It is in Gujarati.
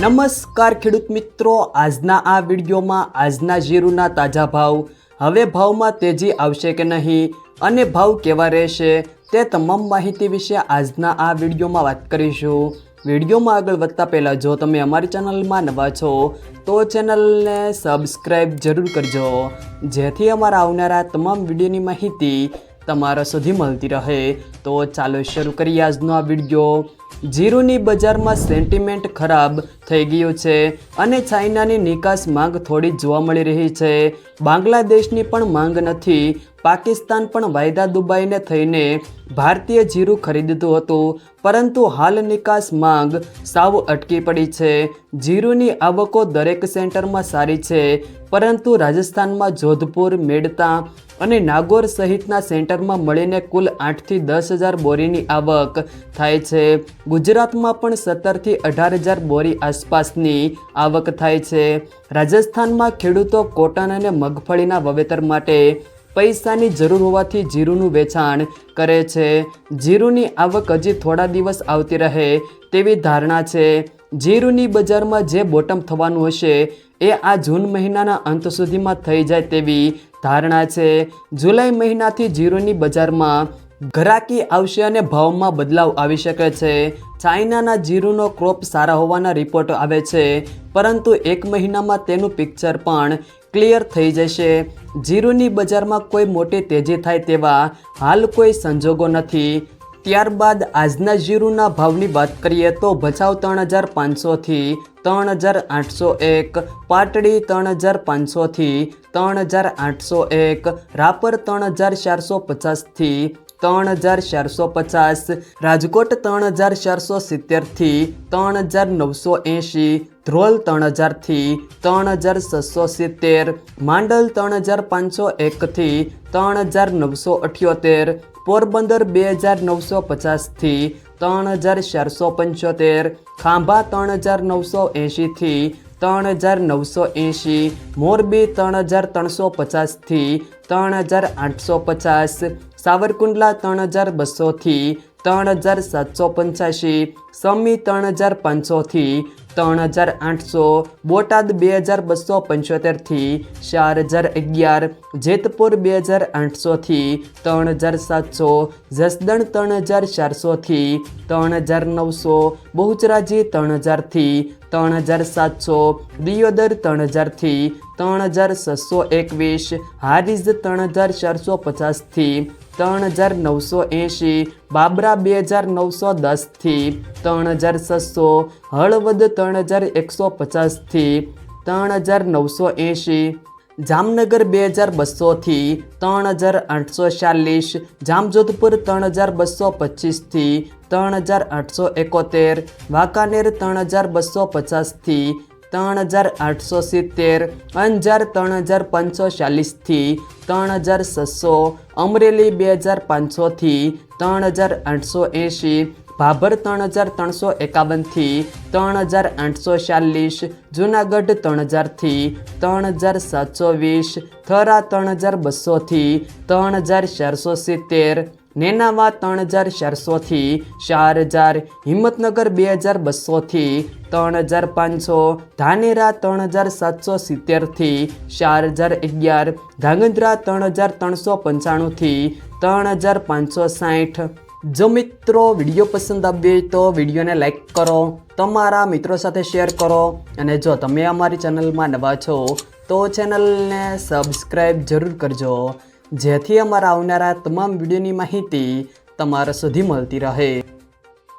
નમસ્કાર ખેડૂત મિત્રો, આજના આ વિડીયોમાં આજના જીરુના તાજા ભાવ. હવે ભાવમાં તેજી આવશે કે નહીં અને ભાવ કેવા રહેશે તે તમામ માહિતી વિશે આજના આ વિડીયોમાં વાત કરીશું. વિડીયોમાં આગળ વધતા પહેલાં જો તમે અમારી ચેનલમાં નવા છો, તો ચેનલને સબસ્ક્રાઈબ જરૂર કરજો, જેથી અમારા આવનારા તમામ વિડીયોની માહિતી તમારા સુધી મળતી રહે. તો ચાલો શરૂ કરીએ આજનો આ વીડિયો. જીરુની બજારમાં સેન્ટિમેન્ટ ખરાબ થઈ ગયું છે અને ચાઇનાની નિકાસ માંગ થોડી જોવા મળી રહી છે. બાંગ્લાદેશની પણ માંગ નથી પાકિસ્તાન પણ વાયદા દુબઈને થઈને ભારતીય જીરું ખરીદતું હતું, પરંતુ હાલ નિકાસ માંગ સાવ અટકી પડી છે. જીરુની આવકો દરેક સેન્ટરમાં સારી છે, પરંતુ રાજસ્થાનમાં જોધપુર, મેડતા અને નાગોર સહિતના સેન્ટરમાં મળીને કુલ આઠથી દસ હજાર બોરીની આવક થાય છે. ગુજરાતમાં પણ સત્તરથી અઢાર હજાર બોરી આસપાસની આવક થાય છે. રાજસ્થાનમાં ખેડૂતો કોટન અને મગફળીના વાવેતર માટે પૈસાની જરૂર હોવાથી જીરુનું વેચાણ કરે છે. જીરુની આવક હજી થોડા દિવસ આવતી રહે તેવી ધારણા છે. જીરુની બજારમાં જે બોટમ થવાનું હશે એ આ જૂન મહિનાના અંત સુધીમાં થઈ જાય તેવી ધારણા છે. જુલાઈ મહિનાથી જીરુની બજારમાં ઘરાકી આવશે અને ભાવમાં બદલાવ આવી શકે છે. ચાઇનાના જીરુનો ક્રોપ સારા હોવાના રિપોર્ટ આવે છે, પરંતુ એક મહિનામાં તેનું પિક્ચર પણ ક્લિયર થઈ જશે. જીરુની બજારમાં કોઈ મોટી તેજી થાય તેવા હાલ કોઈ સંજોગો નથી. ત્યારબાદ આજના જીરુના ભાવની વાત કરીએ તો ભચાઉ ત્રણ હજાર પાંચસોથી ત્રણ હજાર આઠસો એક પાટડી ત્રણ હજાર પાંચસોથી ત્રણ હજાર આઠસો એક રાપર ત્રણ હજાર ચારસો પચાસથી ત્રણ હજાર ચારસો પચાસ, રાજકોટ ત્રણ હજાર ચારસો સિત્તેરથી ત્રણ હજાર નવસો એંશી ધ્રોલ ત્રણ હજારથી ત્રણ હજાર છસો સિત્તેર માંડલ ત્રણ હજાર પાંચસો એકથી ત્રણ હજાર નવસો અઠ્યોતેર પોરબંદર બે હજાર નવસો પચાસથી ત્રણ હજાર ચારસો પંચોતેર ખાંભા ત્રણ હજાર નવસો એંશીથી ત્રણ હજાર નવસો એંશી મોરબી ત્રણ હજાર ત્રણસો પચાસથી ત્રણ હજાર આઠસો પચાસ સાવરકુંડલા ત્રણ હજાર બસોથી ત્રણ હજાર સાતસો પંચ્યાસી સમી ત્રણ હજાર પાંચસોથી ત્રણ હજાર આઠસો, બોટાદ બે હજાર બસો પંચોતેરથી ચાર હજાર અગિયાર, જેતપુર બે હજાર આઠસોથી ત્રણ હજાર સાતસો, જસદણ ત્રણ હજાર ચારસોથી ત્રણ હજાર નવસો, બહુચરાજી ત્રણ હજારથી ત્રણ હજાર સાતસો, દિયોદર ત્રણ હજારથી ત્રણ હજાર છસો એકવીસ હારીઝ ત્રણ હજાર ચારસો પચાસથી ત્રણ હજાર નવસો એંશી, બાબરા બે હજાર નવસો દસથી, ત્રણ હજાર છસો, હળવદ ત્રણ હજાર એકસો પચાસથી, ત્રણ હજાર નવસો એંશી, જામનગર બે હજાર બસોથી, ત્રણ હજાર આઠસો ચાલીસ, જામજોધપુર ત્રણ હજાર બસો પચીસથી, ત્રણ હજાર આઠસો એકોતેર, વાંકાનેર ત્રણ હજાર બસો પચાસથી ત્રણ હજાર આઠસો સિત્તેર અંજાર ત્રણ હજાર પાંચસો ચાલીસથી ત્રણ હજાર છસો, અમરેલી બે હજાર પાંચસોથી, ત્રણ હજાર આઠસો એંશી, ભાભર ત્રણ હજાર ત્રણસો એકાવનથી, ત્રણ હજાર આઠસો ચાલીસ, જુનાગઢ ત્રણ હજારથી, ત્રણ હજાર સાતસો વીસ, થરા ત્રણ હજાર બસોથી, ત્રણ હજાર ચારસો સિત્તેર નેનાવા ત્રણ હજાર ચારસોથી ચાર હજાર હિંમતનગર બે હજાર બસોથી ત્રણ હજાર પાંચસો, ધાનેરા ત્રણ હજાર સાતસો સિત્તેરથી ચાર હજાર અગિયાર, ધાંગધ્રા ત્રણ હજાર ત્રણસો પંચાણુંથી ત્રણ હજાર પાંચસો સાઠ. જો મિત્રો વીડિયો પસંદ આવ્યો હોય તો વિડીયોને લાઇક કરો, તમારા મિત્રો સાથે શેર કરો અને જો તમે અમારી ચેનલમાં નવા છો તો ચેનલને સબસ્ક્રાઈબ જરૂર કરજો. જેથી અમારા આવનારા તમામ વિડીયોની માહિતી તમારા સુધી મળતી રહે.